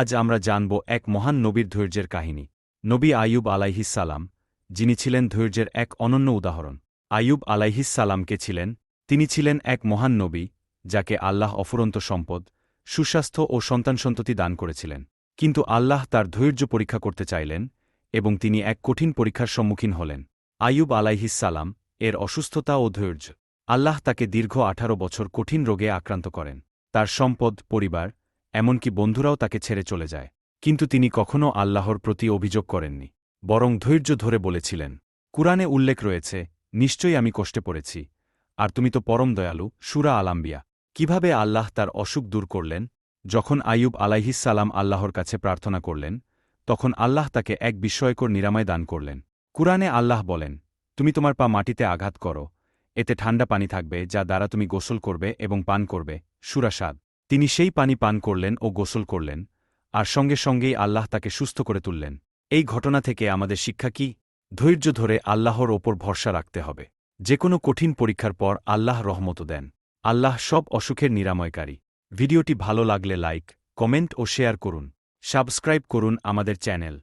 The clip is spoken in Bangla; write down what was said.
আজ আমরা জানব এক মহান নবীর ধৈর্যের কাহিনী। নবী আয়ুব আলাইহিসালাম যিনি ছিলেন ধৈর্যের এক অনন্য উদাহরণ। আয়ুব আলাইহিসালামকে ছিলেন, তিনি ছিলেন এক মহান নবী, যাকে আল্লাহ অফুরন্ত সম্পদ, সুস্বাস্থ্য ও সন্তানসন্ততি দান করেছিলেন। কিন্তু আল্লাহ তার ধৈর্য পরীক্ষা করতে চাইলেন এবং তিনি এক কঠিন পরীক্ষার সম্মুখীন হলেন। আয়ুব আলাইহিসালাম এর অসুস্থতা ও ধৈর্য। আল্লাহ তাকে দীর্ঘ আঠারো বছর কঠিন রোগে আক্রান্ত করেন। তার সম্পদ, পরিবার এমনকি বন্ধুরাও তাকে ছেড়ে চলে যায়। কিন্তু তিনি কখনও আল্লাহর প্রতি অভিযোগ করেননি, বরং ধৈর্য ধরে বলেছিলেন, কুরআনে উল্লেখ রয়েছে, নিশ্চয়ই আমি কষ্টে পড়েছি, আর তুমি তো পরম দয়ালু, সুরা আলাম্বিয়া কীভাবে আল্লাহ তার অসুখ দূর করলেন? যখন আয়ুব আলাইহিসালাম আল্লাহর কাছে প্রার্থনা করলেন, তখন আল্লাহ তাকে এক বিস্ময়কর নিরাময় দান করলেন। কুরআনে আল্লাহ বলেন, তুমি তোমার পা মাটিতে আঘাত করো, এতে ঠান্ডা পানি থাকবে যা দ্বারা তুমি গোসল করবে এবং পান করবে। সুরাসাদ তিনি সেই পানি পান করলেন ও গোসল করলেন, আর সঙ্গে সঙ্গেই আল্লাহ তাকে সুস্থ করে তুললেন। এই ঘটনা থেকে আমাদের শিক্ষা কি? ধৈর্য ধরে আল্লাহর ওপর ভরসা রাখতে হবে। যে কোনো কঠিন পরীক্ষার পর আল্লাহ রহমত দেন। আল্লাহ সব অসুখের নিরাময়কারী। ভিডিওটি ভালো লাগলে লাইক, কমেন্ট ও শেয়ার করুন। সাবস্ক্রাইব করুন আমাদের চ্যানেল।